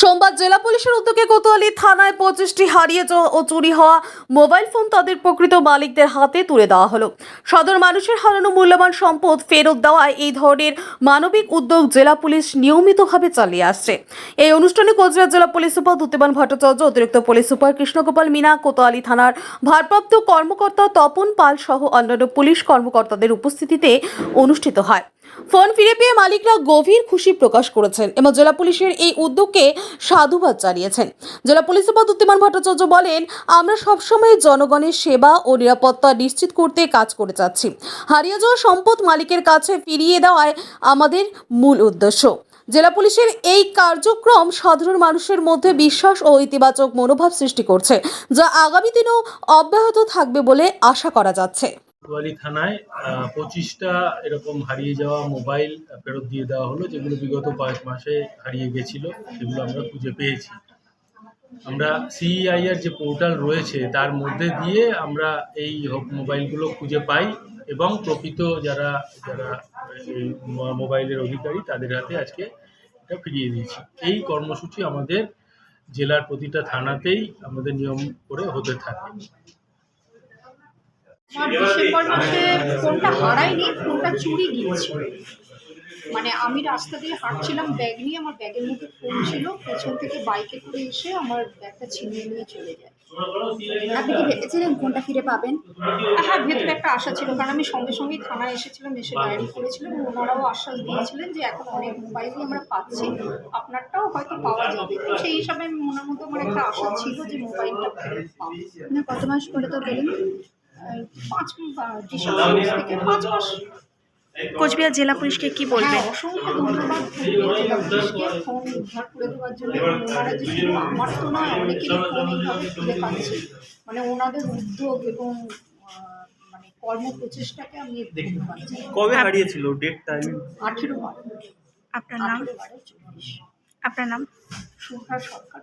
সোমবার জেলা পুলিশের উদ্যোগে কোতোয়ালি থানায় পঁচিশটি হারিয়ে ও চুরি হওয়া মোবাইল ফোন তাদের প্রকৃত মালিকদের হাতে তুলে দেওয়া হলো। সদর মানুষের হারানো মূল্যবান সম্পদ ফেরত দেওয়ায় এই ধরনের মানবিক উদ্যোগ জেলা পুলিশ নিয়মিতভাবে চালিয়ে আসছে। এই অনুষ্ঠানে কোচবিহার জেলা পুলিশ সুপার দুতিমান ভট্টাচার্য, অতিরিক্ত পুলিশ সুপার কৃষ্ণগোপাল মিনা, কোতোয়ালি থানার ভারপ্রাপ্ত কর্মকর্তা তপন পাল সহ অন্যান্য পুলিশ কর্মকর্তাদের উপস্থিতিতে অনুষ্ঠিত হয়। ফোন ফিরে পেয়ে মালিকরা গভীর খুশি প্রকাশ করেছেন। এবং জেলা পুলিশের এই উদ্যোগকে সাধুবাদ জানিয়েছেন। জেলা পুলিশ সুপার উত্তিমান ভট্টাচার্য বলেন, আমরা সবসময় জনগণের সেবা ও নিরাপত্তা নিশ্চিত করতে কাজ করে যাচ্ছি। হারিয়ে যাওয়া সম্পদ মালিকের কাছে ফিরিয়ে দেওয়ায় আমাদের মূল উদ্দেশ্য। জেলা পুলিশের এই কার্যক্রম সাধারণ মানুষের মধ্যে বিশ্বাস ও ইতিবাচক মনোভাব সৃষ্টি করছে, যা আগামী দিনেও অব্যাহত থাকবে বলে আশা করা যাচ্ছে। কোতোয়ালি থানায় পঁচিশটা এরকম হারিয়ে যাওয়া মোবাইল ফেরত দিয়ে দেওয়া হলো, যেগুলো বিগত কয়েক মাসে হারিয়ে গেছিল, সেগুলো আমরা খুঁজে পেয়েছি। আমরা সিইআইআর যে পোর্টাল রয়েছে, তার মধ্যে দিয়ে আমরা এই মোবাইলগুলো খুঁজে পাই এবং প্রকৃত যারা যারা মোবাইলের অধিকারী, তাদের হাতে আজকে এটা ফিরিয়ে দিয়েছি। এই কর্মসূচি আমাদের জেলার প্রতিটা থানাতেই আমাদের নিয়ম করে হতে থাকে। ডিসেম্বর মাসে ফোনটা হারায়নি, ফোনটা চুরি গিয়েছিল মানে আমি রাস্তা দিয়ে হাঁটছিলাম, ব্যাগ নিয়ে, আমার ব্যাগের মধ্যে ফোন ছিল, পেছন থেকে বাইকে করে এসে আমার ব্যাগটা ছিনিয়ে নিয়ে চলে যায়। আপনি কি ভেবেছিলেন ফোনটা ফিরে পাবেন? হ্যাঁ ভেতরে একটা আশা ছিল, কারণ আমি সঙ্গে সঙ্গেই থানায় এসেছিলাম, এসে ডায়েরি করেছিলাম ওনারাও আশ্বাস দিয়েছিলেন যে এখন অনেক মোবাইলই আমরা পাচ্ছি, আপনারটাও হয়তো পাওয়া যাবে। তো সেই হিসাবে মনের মধ্যে আমার একটা আশা ছিল যে মোবাইলটা ফেরত পাবো। কত মাস পরে তো আর পাঁচ ডিসেম্বর থেকে। পাঁচ মাস। কোচবিহার জেলা পুলিশকে কি বলবেন? হ্যাঁ, অসংখ্য ধন্যবাদ। জেলা পুলিশকে ফোন উদ্ধার করে দেওয়ার জন্য ওনারা যে আমার তো নয় অনেকেরই ফোন এইভাবে ফিরে পাচ্ছে। মানে ওনাদের উদ্যোগ এবং মানে কর্ম প্রচেষ্টাকে আমি ধন্যবাদ কবে হারিয়েছিল? ডেট টাইম আঠেরো বারো। আপনার নাম? আপনার নাম? সুভাষ সরকার।